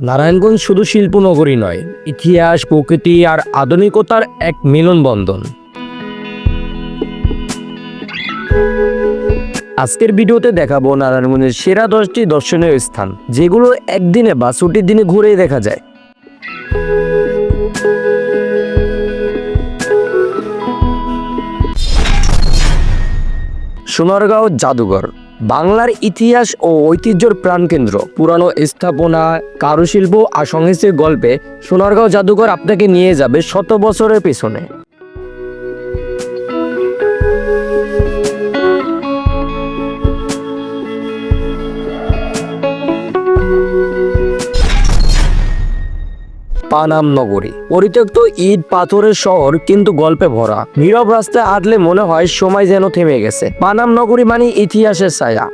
নারায়ণগঞ্জ শুধু শিল্পনগরী নয়, ইতিহাস, প্রকৃতি আর আধুনিকতার এক মিলন বন্ধন আজকের ভিডিওতে দেখাবো নারায়ণগঞ্জের সেরা দশটি দর্শনীয় স্থান, যেগুলো একদিনে বা ছুটির দিনে ঘুরেই দেখা যায়। সোনারগাঁও জাদুঘর। বাংলার ইতিহাস ও ঐতিহ্যর প্রাণকেন্দ্র। পুরানো স্থাপনা, কারুশিল্প আর সংস্কৃতির গল্পে সোনারগাঁও জাদুঘর আপনাকে নিয়ে যাবে শত বছরের পেছনে। পানাম নগরী। পরিত্যক্ত ইট পাথরের শহর, কিন্তু গল্পে ভরা। নীরব রাস্তায় হাঁটলে মনে হয় সময় যেন থেমে গেছে। পানাম নগরী মানে ইতিহাসের ছায়া।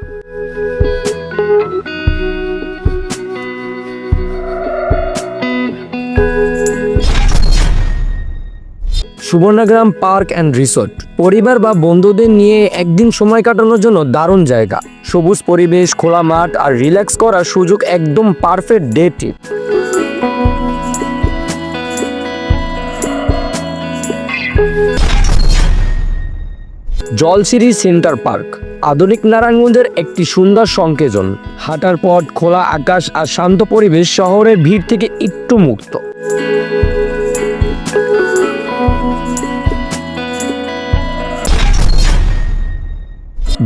Subarnagram park and resort. পরিবার বা বন্ধুদের নিয়ে একদিন সময় কাটানোর জন্য দারুণ জায়গা। সবুজ পরিবেশ, খোলা মাঠ আর রিল্যাক্স করার সুযোগ একদম perfect day trip. Jalsiri center park, আধুনিক নারায়ণগঞ্জের একটি সুন্দর সংকেজন। হাঁটার পথ, খোলা আকাশ আর শান্ত পরিবেশ শহরের ভিড় থেকে একটু মুক্ত।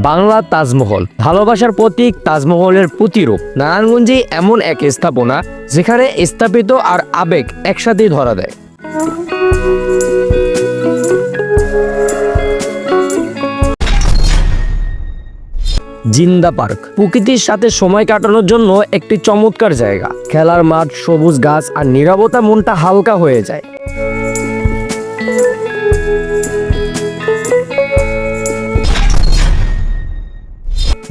বাংলা তাজমহল, ভালোবাসার প্রতীক তাজমহলের প্রতিরূপ। নারায়ণগঞ্জে এমন এক স্থাপনা, যেখানে স্থাপিত আর আবেগ একসাথেই ধরা দেয়। জিন্দা পার্ক। প্রকৃতির সাথে সময় কাটানোর জন্য একটি চমৎকার জায়গা। খেলার মাঠ, সবুজ গাছ আর নিরবতা মনটা হালকা হয়ে যায়।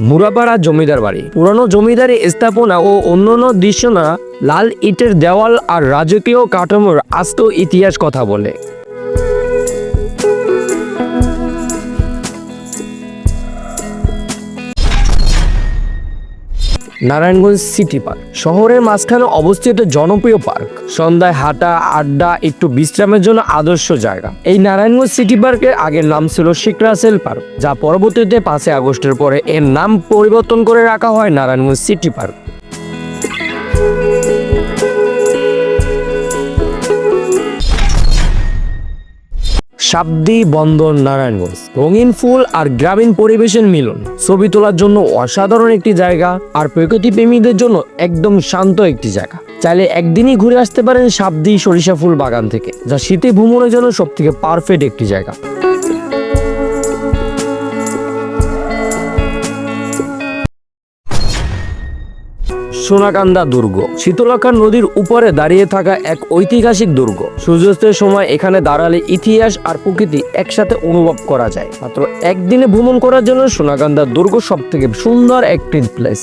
মুরাপাড়া জমিদার বাড়ি। পুরনো জমিদারি স্থাপনা ও অন্যান্য দৃশ্য না, লাল ইটের দেওয়াল আর রাজকীয় কাঠামোর আস্ত ইতিহাস কথা বলে। Narayanganj city park. শহরের মাঝখানে অবস্থিত জনপ্রিয় পার্ক। সন্ধ্যায় হাঁটা, আড্ডা, একটু বিশ্রামের জন্য আদর্শ জায়গা। এই নারায়ণগঞ্জ সিটি পার্কের আগের নাম ছিল শেখ রাসেল পার্ক, যা পরবর্তীতে পাঁচই আগস্টের পরে এর নাম পরিবর্তন করে রাখা হয় নারায়ণগঞ্জ সিটি পার্ক। শাব্দি বন্দর নারায়ণগঞ্জ। রঙিন ফুল আর গ্রামীণ পরিবেশের মিলন। ছবি তোলার জন্য অসাধারণ একটি জায়গা আর প্রকৃতি প্রেমীদের জন্য একদম শান্ত একটি জায়গা। চাইলে একদিনই ঘুরে আসতে পারেন সাবদি সরিষা ফুল বাগান থেকে, যা শীতে ভ্রমণের জন্য সবথেকে পারফেক্ট একটি জায়গা। সোনাকান্দা দুর্গ। শীতলাক্ষা নদীর উপরে দাঁড়িয়ে থাকা এক ঐতিহাসিক দুর্গ। সূর্যাস্তের সময় এখানে দাঁড়ালে ইতিহাস আর প্রকৃতি একসাথে অনুভব করা যায়। মাত্র একদিনে ভ্রমণ করার জন্য সোনাকান্দা দুর্গ সব থেকে সুন্দর একটি প্লেস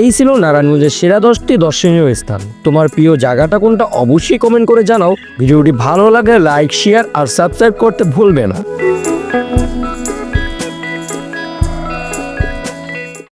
এই ছিল নারায়ণগঞ্জের সেরা দশটি দর্শনীয় স্থান। তোমার প্রিয় জায়গাটা কোনটা অবশ্যই কমেন্ট করে জানাও। ভিডিওটি ভালো লাগে লাইক শেয়ার আর সাবস্ক্রাইব করতে ভুলবে না।